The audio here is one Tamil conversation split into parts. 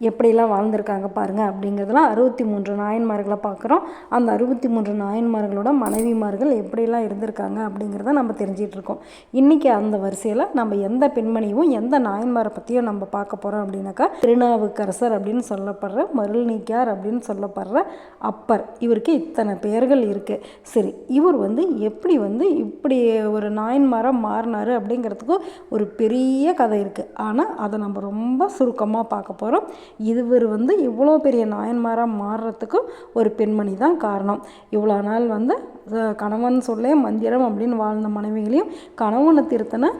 எப்படிலாம் வாழ்ந்திருக்காங்க பாருங்கள் அப்படிங்கிறதுலாம் அறுபத்தி மூன்று நாயன்மார்களை பார்க்குறோம். அந்த அறுபத்தி மூன்று நாயன்மார்களோட மனைவிமார்கள் எப்படிலாம் இருந்திருக்காங்க அப்படிங்கிறத நம்ம தெரிஞ்சிட்ருக்கோம் இன்றைக்கி அந்த வரிசையில் நம்ம எந்த பெண்மணியும் எந்த நாயன்மாரை பற்றியும் நம்ம பார்க்க போகிறோம் அப்படின்னாக்கா திருநாவுக்கரசர் அப்படின்னு சொல்லப்படுற மருள் நீக்கியார் அப்படின்னு சொல்லப்படுற அப்பர். இவருக்கு இத்தனை பெயர்கள் இருக்குது சரி இவர் வந்து எப்படி வந்து இப்படி ஒரு நாயன்மாராக மாறினார் அப்படிங்கிறதுக்கு ஒரு பெரிய கதை இருக்குது ஆனால் அதை நம்ம ரொம்ப சுருக்கமாக பார்க்க போகிறோம் இவர் வந்து இவ்வளோ பெரிய நாயன்மாராக மாறுறதுக்கு ஒரு பெண்மணி தான் காரணம். இவ்வளோ நாள் வந்து கணவன் சொல்லே மந்திரம் அப்படின்னு வாழ்ந்த மனைவிகளையும் கணவனை திருத்தின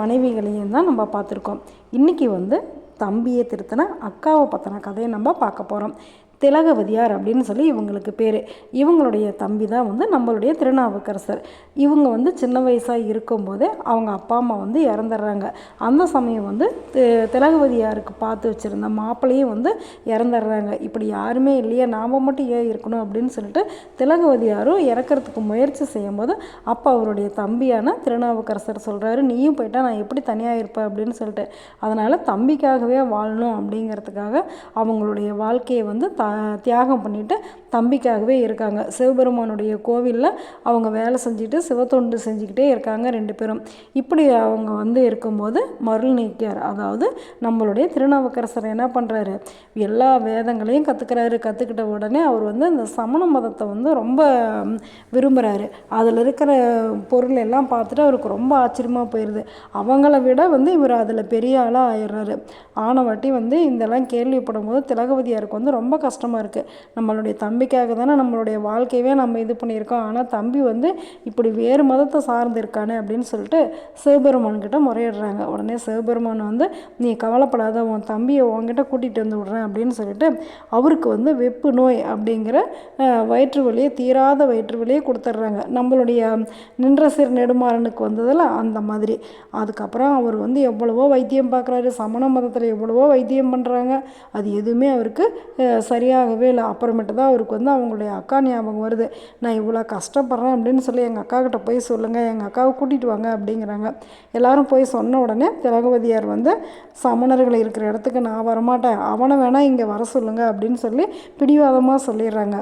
மனைவிகளையும் தான் நம்ம பார்த்துருக்கோம். இன்றைக்கி வந்து தம்பியை திருத்தின அக்காவை பற்றின கதையை நம்ம பார்க்க போகிறோம் திலகவதியார் அப்படின்னு சொல்லி இவங்களுக்கு பேர். இவங்களுடைய தம்பி தான் வந்து நம்மளுடைய திருநாவுக்கரசர். இவங்க வந்து சின்ன வயசாக இருக்கும்போதே அவங்க அப்பா அம்மா வந்து இறந்துடுறாங்க. அந்த சமயம் வந்து திலகவதியாருக்கு பார்த்து வச்சுருந்த மாப்பிள்ளையும் வந்து இறந்துடுறாங்க. இப்படி யாருமே இல்லையா நாம் மட்டும் ஏன் இருக்கணும் அப்படின்னு சொல்லிட்டு திலகவதியாரும் இறக்கிறதுக்கு முயற்சி செய்யும்போது அப்போ அவருடைய தம்பியான திருநாவுக்கரசர் சொல்கிறாரு நீயும் போயிட்டா நான் எப்படி தனியாக இருப்பேன்? அப்படின்னு சொல்லிட்டு. அதனால் தம்பிக்காகவே வாழணும் அப்படிங்கிறதுக்காக அவங்களுடைய வாழ்க்கையை வந்து த தியாகம் பண்ணிட்டு தம்பிக்காகவே இருக்காங்க. சிவபெருமானுடைய கோவிலில் அவங்க வேலை செஞ்சுட்டு சிவத்தொண்டு செஞ்சுக்கிட்டே இருக்காங்க ரெண்டு பேரும். இப்படி அவங்க வந்து இருக்கும்போது மருள் நீக்கியார் அதாவது நம்மளுடைய திருநாவுக்கரசர் என்ன பண்ணுறாரு எல்லா வேதங்களையும் கற்றுக்கிறாரு கற்றுக்கிட்ட உடனே அவர் வந்து இந்த சமண மதத்தை வந்து ரொம்ப விரும்புகிறாரு அதில் இருக்கிற பொருள் எல்லாம் பார்த்துட்டு அவருக்கு ரொம்ப ஆச்சரியமாக போயிடுது அவங்கள விட வந்து இவர் அதில் பெரிய ஆளாக ஆயிடுறாரு. ஆனவாட்டி வந்து இதெல்லாம் கேள்விப்படும் போது திலகவதியாருக்கு வந்து ரொம்ப கஷ்டம். கஷ்டமாக இருக்குது நம்மளுடைய தம்பிக்காக தானே நம்மளுடைய வாழ்க்கையவே நம்ம இது பண்ணியிருக்கோம். ஆனால் தம்பி வந்து இப்படி வேறு மதத்தை சார்ந்து இருக்கானே அப்படின்னு சொல்லிட்டு சிவபெருமான் கிட்ட முறையிடுறாங்க. உடனே சிவபெருமான் வந்து நீ கவலைப்படாத உன் தம்பியை உன்கிட்ட கூட்டிகிட்டு வந்து விட்றேன் அப்படின்னு சொல்லிட்டு அவருக்கு வந்து வெப்பு நோய் அப்படிங்கிற வயிற்று வலியை தீராத வயிற்று வலியை கொடுத்துட்றாங்க. நம்மளுடைய நின்ற சிறு நெடுமாறனுக்கு வந்ததில் அந்த மாதிரி. அதுக்கப்புறம் அவர் வந்து எவ்வளவோ வைத்தியம் பார்க்குறாரு. சமண மதத்தில் எவ்வளவோ வைத்தியம் பண்ணுறாங்க அது எதுவுமே அவருக்கு சரியாக சரியாகவே இல்லை. அப்புறமேட்டு தான் அவருக்கு வந்து அவங்களுடைய அக்கா ஞாபகம் வருது. நான் இவ்வளோ கஷ்டப்படுறேன் அப்படின்னு சொல்லி எங்கள் அக்கா கிட்ட போய் சொல்லுங்கள் எங்கள் அக்காவை கூட்டிகிட்டு வாங்க அப்படிங்கிறாங்க. எல்லாரும் போய் சொன்ன உடனே திலகவதியார் வந்து சமணர்கள் இருக்கிற இடத்துக்கு நான் வரமாட்டேன். அவனை வேணால் இங்கே வர சொல்லுங்கள் அப்படின்னு சொல்லி பிடிவாதமாக சொல்லிடுறாங்க.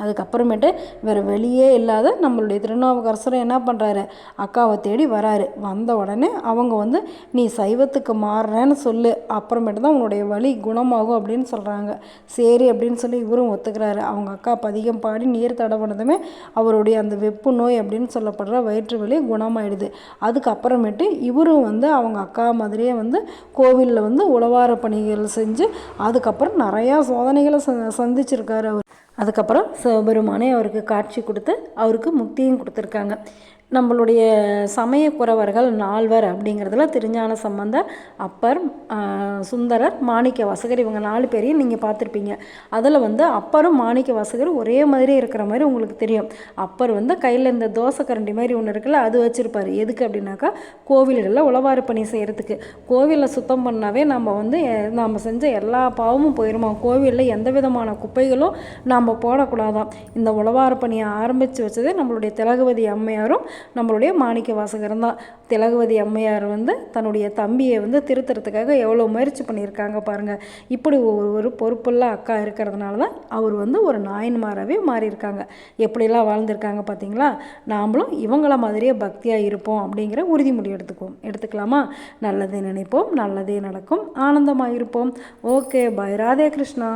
அதுக்கப்புறமேட்டு வேறு வெளியே இல்லாத நம்மளுடைய திருநாவுக்கரசரும் என்ன பண்ணுறாரு அக்காவை தேடி வராரு. வந்த உடனே அவங்க வந்து நீ சைவத்துக்கு மாறுறேன்னு சொல்லு. அப்புறமேட்டு தான் உன்னுடைய வலி குணமாகும் அப்படின்னு சொல்கிறாங்க சரி அப்படின்னு சொல்லி இவரும் ஒத்துக்கிறாரு. அவங்க அக்கா பதிகம் பாடி நீர் தடவனதுமே அவருடைய அந்த வெப்பு நோய் அப்படின்னு சொல்லப்படுற வயிற்று வலி குணமாயிடுது. அதுக்கப்புறமேட்டு இவரும் வந்து அவங்க அக்கா மாதிரியே வந்து கோவிலில் வந்து உழவார பணிகள் செஞ்சு அதுக்கப்புறம் நிறையா சோதனைகளை ச- சந்திச்சிருக்காரு அவர். அதுக்கப்புறம் சிவபெருமானே அவருக்கு காட்சி கொடுத்து அவருக்கு முக்தியும் கொடுத்துருக்காங்க. நம்மளுடைய சமயக்குறவர்கள் நால்வர் அப்படிங்கிறதுல திருஞான சம்பந்தர் அப்பர் சுந்தரர் மாணிக்க வாசகர் இவங்க நாலு பேரையும் நீங்கள் பார்த்துருப்பீங்க. அதில் வந்து அப்பரும் மாணிக்க வாசகர் ஒரே மாதிரி இருக்கிற மாதிரி உங்களுக்கு தெரியும். அப்பர் வந்து கையில் இந்த தோசை கரண்டி மாதிரி ஒன்று இருக்குல்ல அது வச்சுருப்பார். எதுக்கு அப்படின்னாக்கா கோவில்களில் உளவாறு பணி செய்கிறதுக்கு கோவிலில் சுத்தம் பண்ணாவே நம்ம வந்து நாம் நம்ம செஞ்ச எல்லா பாவமும் போயிடுமா கோவிலில் எந்த விதமான குப்பைகளும் நாம் போடக்கூடாதான். இந்த உழவார பணியை ஆரம்பித்து வச்சதே நம்மளுடைய திலகவதி அம்மையாரும் நம்மளுடைய மாணிக்க வாசகரம் தான். திலகவதி அம்மையார் வந்து தன்னுடைய தம்பியை வந்து திருத்துறதுக்காக எவ்வளோ முயற்சி பண்ணியிருக்காங்க பாருங்கள் இப்படி ஒரு ஒரு பொறுப்புள்ள அக்கா இருக்கிறதுனால தான் அவர் வந்து ஒரு நாயன்மாராகவே மாறியிருக்காங்க. எப்படிலாம் வாழ்ந்திருக்காங்க பார்த்தீங்களா? நாமளும் இவங்கள மாதிரியே பக்தியாக இருப்போம் அப்படிங்கிற உறுதிமொழி எடுத்துக்குவோம். எடுத்துக்கலாமா? நல்லதே நினைப்போம் நல்லதே நடக்கும் ஆனந்தமாக இருப்போம் ஓகே பாய் ராதே கிருஷ்ணா.